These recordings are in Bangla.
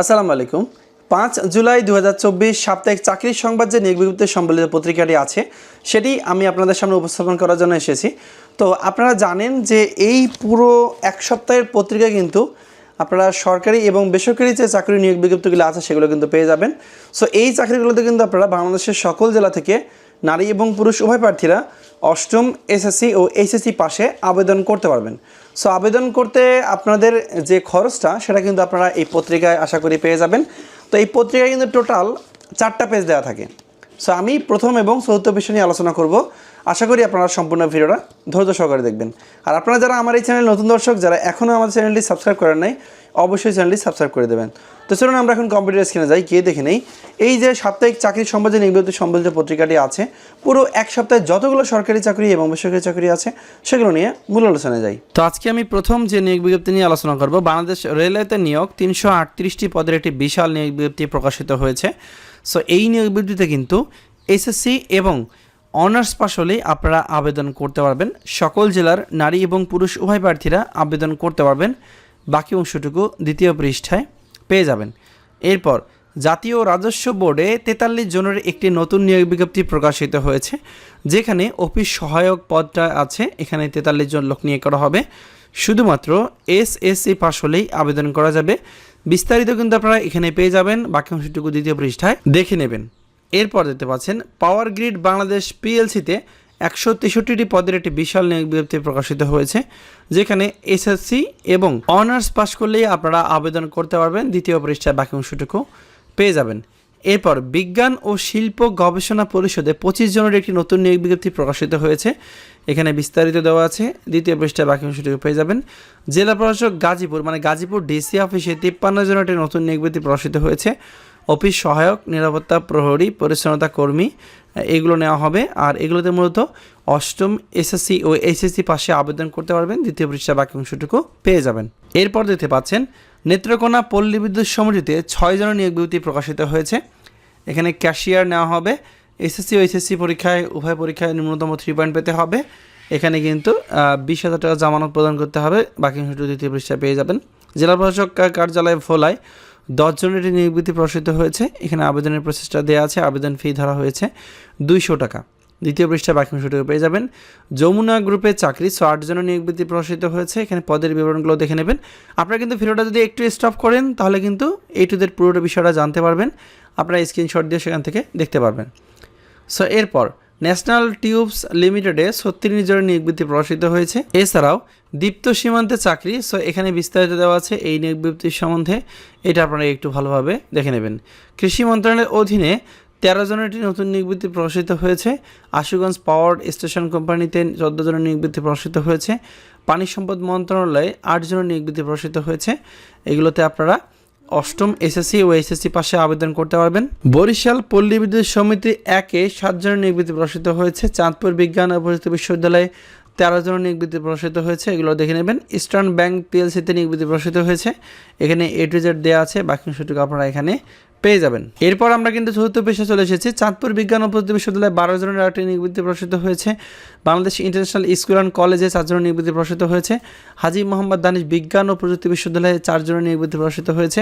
আসসালামু আলাইকুম। পাঁচ জুলাই দু হাজার চব্বিশ সাপ্তাহিক চাকরির সংবাদ যে নিয়োগ বিজ্ঞপ্তি সম্বলিত পত্রিকাটি আছে, সেটি আমি আপনাদের সামনে উপস্থাপন করার জন্য এসেছি। তো আপনারা জানেন যে এই পুরো এক সপ্তাহের পত্রিকা কিন্তু আপনারা সরকারি এবং বেসরকারি যে চাকরি নিয়োগ বিজ্ঞপ্তিগুলো আছে, সেগুলো কিন্তু পেয়ে যাবেন। সো এই চাকরিগুলোতে কিন্তু আপনারা বাংলাদেশের সকল জেলা থেকে নারী এবং পুরুষ উভয় প্রার্থীরা অষ্টম এসএসসি ও এইচএসসি পাশে আবেদন করতে পারবেন। সো আবেদন করতে আপনাদের যে খরচটা, সেটা কিন্তু আপনারা এই পত্রিকায় আশা করি পেয়ে যাবেন। তো, এই পত্রিকায় কিন্তু টোটাল চারটা পেজ দেওয়া থাকে। সো আমি প্রথম এবং চতুর্থ বিষয় নিয়ে আলোচনা করব। আশা করি আপনারা সম্পূর্ণ ভিডিওটা ধৈর্য সহকারে দেখবেন। আর আপনারা যারা আমার এই চ্যানেল নতুন দর্শক, যারা এখনও আমাদের চ্যানেলটি সাবস্ক্রাইব করেন নাই অবশ্যই চ্যানেলটি সাবস্ক্রাইব করে দেবেন। তো চলুন আমরা এখন কম্পিউটার স্ক্রিনে যাই, গিয়ে দেখে নেই। এই যে সাপ্তাহিক চাকরির সম্বন্ধে নির্বাচিত সম্বলিত পত্রিকাটি আছে, পুরো এক সপ্তাহে যতগুলো সরকারি চাকরি এবং বেসরকারি চাকরি আছে, সেগুলো নিয়ে মূল আলোচনায় যাই। তো আজকে আমি প্রথম যে নিয়োগ বিজ্ঞপ্তি নিয়ে আলোচনা করব, বাংলাদেশ রেলওয়েতে নিয়োগ তিনশো আটত্রিশটি পদের একটি বিশাল নিয়োগ বিজ্ঞপ্তি প্রকাশিত হয়েছে। সো এই নিয়োগ বিজ্ঞপ্তিতে কিন্তু এসএসসি এবং অনার্স পাশ হলেই আপনারা আবেদন করতে পারবেন। সকল জেলার নারী এবং পুরুষ উভয় প্রার্থীরা আবেদন করতে পারবেন। বাকি অংশটুকু দ্বিতীয় পৃষ্ঠায় পেয়ে যাবেন। এরপর, জাতীয় রাজস্ব বোর্ডে তেতাল্লিশ জনের একটি নতুন নিয়োগ বিজ্ঞপ্তি প্রকাশিত হয়েছে, যেখানে অফিস সহায়ক পদটা আছে, এখানে তেতাল্লিশ জন লোক নিয়োগ করা হবে। শুধুমাত্র এস এস সি পাশ হলেই আবেদন করা যাবে। বিস্তারিত কিন্তু আপনারা এখানে পেয়ে যাবেন, বাকি অংশটুকু দ্বিতীয় পৃষ্ঠায় দেখে নেবেন। এরপর দেখতে পাচ্ছেন, পাওয়ার গ্রিড বাংলাদেশ পিএলসিতে একশো তেষট্টিটি পদের একটি বিশাল নিয়োগ বিজ্ঞপ্তি প্রকাশিত হয়েছে, যেখানে এসএসসি এবং অনার্স পাশ করলেই আপনারা আবেদন করতে পারবেন। দ্বিতীয় পৃষ্ঠায় বাকি অংশটুকু পেয়ে যাবেন। এরপর বিজ্ঞান ও শিল্প গবেষণা পরিষদে পঁচিশ জনের একটি নতুন নিয়োগ বিজ্ঞপ্তি প্রকাশিত হয়েছে। এখানে বিস্তারিত দেওয়া আছে, দ্বিতীয় পৃষ্ঠায় বাকি অংশটুকু পেয়ে যাবেন। জেলা প্রশাসক গাজীপুর মানে গাজীপুর ডিসি অফিসে তিপ্পান্ন জনের একটি নতুন নিয়োগ বিজ্ঞপ্তি প্রকাশিত হয়েছে। অফিস সহায়ক, নিরাপত্তা প্রহরী, পরিচ্ছন্নতা কর্মী, এগুলো নেওয়া হবে। আর এগুলোতে মূলত অষ্টম এসএসসি ও এইচএসসি পাশে আবেদন করতে পারবেন। দ্বিতীয় পৃষ্ঠা বাকি অংশটুকু পেয়ে যাবেন। এরপর দেখতে পাচ্ছেন, নেত্রকোনা পল্লী বিদ্যুৎ সমিতিতে ছয় জনের নিয়োগ বিজ্ঞপ্তি প্রকাশিত হয়েছে। এখানে ক্যাশিয়ার নেওয়া হবে। এসএসসি ও এইচএসসি পরীক্ষায়, উভয় পরীক্ষায় ন্যূনতম থ্রি পয়েন্ট পেতে হবে। এখানে কিন্তু বিশ হাজার টাকা জামানত প্রদান করতে হবে। বাকি অংশটুকু দ্বিতীয় পৃষ্ঠা পেয়ে যাবেন। জেলা প্রশাসক কার্যালয় ভোলায় দশ জনের একটি নিয়োগবিধি প্রকাশিত হয়েছে। এখানে আবেদনের প্রসেসটা দেওয়া আছে। আবেদন ফি ধরা হয়েছে দুইশো টাকা। দ্বিতীয় পৃষ্ঠা বাকি অংশটুকু পেয়ে যাবেন। যমুনা গ্রুপের চাকরি সো আট জনের নিয়োগ বৃত্তি হয়েছে। এখানে পদের বিবরণগুলো দেখে নেবেন। আপনারা কিন্তু ভিডিওটা যদি একটু স্টপ করেন, তাহলে কিন্তু এই টুদের পুরোটা বিষয়টা জানতে পারবেন। আপনারা স্ক্রিনশট দিয়ে সেখান থেকে দেখতে পারবেন। সো এরপর ন্যাশনাল টিউবস লিমিটেডে ছত্রিশ জনের নিয়োগ বৃত্তি প্রকাশিত হয়েছে। এছাড়াও দীপ্ত সীমান্তে চাকরি সো এখানে বিস্তারিত দেওয়া আছে এই নিয়োগ সম্বন্ধে। এটা আপনারা একটু ভালোভাবে দেখে নেবেন। কৃষি মন্ত্রণালয়ের অধীনে তেরো জনের একটি নতুন নিয়োগবৃত্তি প্রকাশিত হয়েছে। আশুগঞ্জ পাওয়ার স্টেশন কোম্পানিতে চোদ্দ জনের নিয়োগবৃত্তি প্রকাশিত হয়েছে। পানি সম্পদ মন্ত্রণালয়ে আট জনের নিয়োগবৃত্তি প্রকাশিত হয়েছে। এগুলোতে আপনারা অষ্টম এসএসসি ও এসএসসি পাশে আবেদন করতে পারবেন। বরিশাল পল্লী বিদ্যুৎ সমিতি একে সাত জনের নিয়োগবৃত্তি প্রকাশিত হয়েছে। চাঁদপুর বিজ্ঞান ও প্রযুক্তি বিশ্ববিদ্যালয়ে তেরো জনের নিয়োগবৃত্তি প্রকাশিত হয়েছে। এগুলো দেখে নেবেন। ইস্টার্ন ব্যাংক পিএলসিতে নিয়োগবৃত্তি প্রকাশিত হয়েছে। এখানে এ টু জেড দেওয়া আছে। বাকি অংশটুকু আপনারা এখানে পেয়ে যাবেন। এরপর আমরা কিন্তু চতুর্থ পেশা চলে এসেছি। চাঁদপুর বিজ্ঞান ও প্রযুক্তি বিশ্ববিদ্যালয়ে বারো জনের একটি নিয়োগবৃত্তি প্রকাশিত হয়েছে। বাংলাদেশ ইন্টারন্যাশনাল স্কুল অ্যান্ড কলেজে চারজনের নিয়োগবৃত্তি প্রকাশিত হয়েছে। হাজি মোহাম্মদ দানিশ বিজ্ঞান ও প্রযুক্তি বিশ্ববিদ্যালয়ে চারজনের নিয়োগবৃত্তি প্রকাশিত হয়েছে।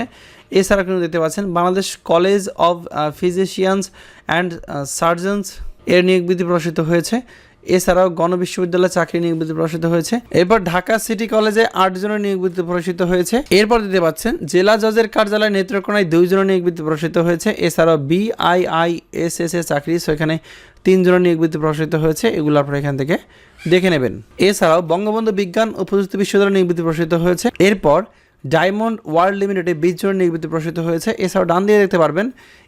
এছাড়া কিন্তু দেখতে পাচ্ছেন, Bangladesh college of physicians and surgeons এর নিয়োগ নিয়োগবৃত্তি প্রকাশিত হয়েছে। এছাড়াও গণ বিশ্ববিদ্যালয়ে চাকরি নিয়োগ বিজ্ঞপ্তি প্রকাশিত হয়েছে। এরপর ঢাকা সিটি কলেজে আট জনের নিয়োগ বিজ্ঞপ্তি প্রকাশিত হয়েছে। এরপর দিতে পাচ্ছেন, জেলা জজের কার্যালয় নেত্রকোনায় দুই জনের নিয়োগ বিজ্ঞপ্তি প্রকাশিত হয়েছে। এছাড়াও বিআইআই এস এস এ চাকরি সেখানে তিনজনের নিয়োগ বিজ্ঞপ্তি প্রকাশিত হয়েছে। এগুলো আপনারা এখান থেকে দেখে নেবেন। এছাড়াও বঙ্গবন্ধু বিজ্ঞান ও প্রযুক্তি বিশ্ববিদ্যালয় নিয়োগ বিজ্ঞপ্তি প্রকাশিত হয়েছে। এরপর ডায়মন্ড ওয়ার্ল্ড লিমিটেডে বিশ জনের নিয়োগবিত্তি প্রকাশিত হয়েছে। এছাড়াও ডান দিয়ে দেখতে পারবেন,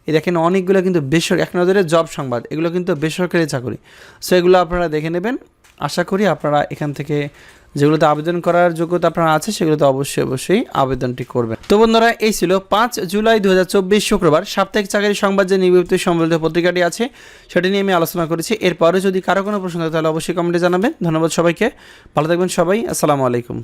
এই দেখেন অনেকগুলো কিন্তু বেসরকারি, এক নজরে জব সংবাদ, এগুলো কিন্তু বেসরকারি চাকরি। সো এগুলো আপনারা দেখে নেবেন। আশা করি আপনারা এখান থেকে যেগুলোতে আবেদন করার যোগ্যতা আপনার আছে, সেগুলোতে অবশ্যই অবশ্যই আবেদনটি করবেন। তো বন্ধুরা, এই ছিল পাঁচ জুলাই দু হাজার চব্বিশ শুক্রবার। সাপ্তাহিক চাকরি সংবাদ যে নিবৃত্তি সম্বলিত পত্রিকাটি আছে, সেটি নিয়ে আমি আলোচনা করেছি। এরপরে যদি কারও কোনো প্রশ্ন থাকে, তাহলে অবশ্যই কমেন্টে জানাবেন। ধন্যবাদ সবাইকে। ভালো থাকবেন সবাই। আসসালামু আলাইকুম।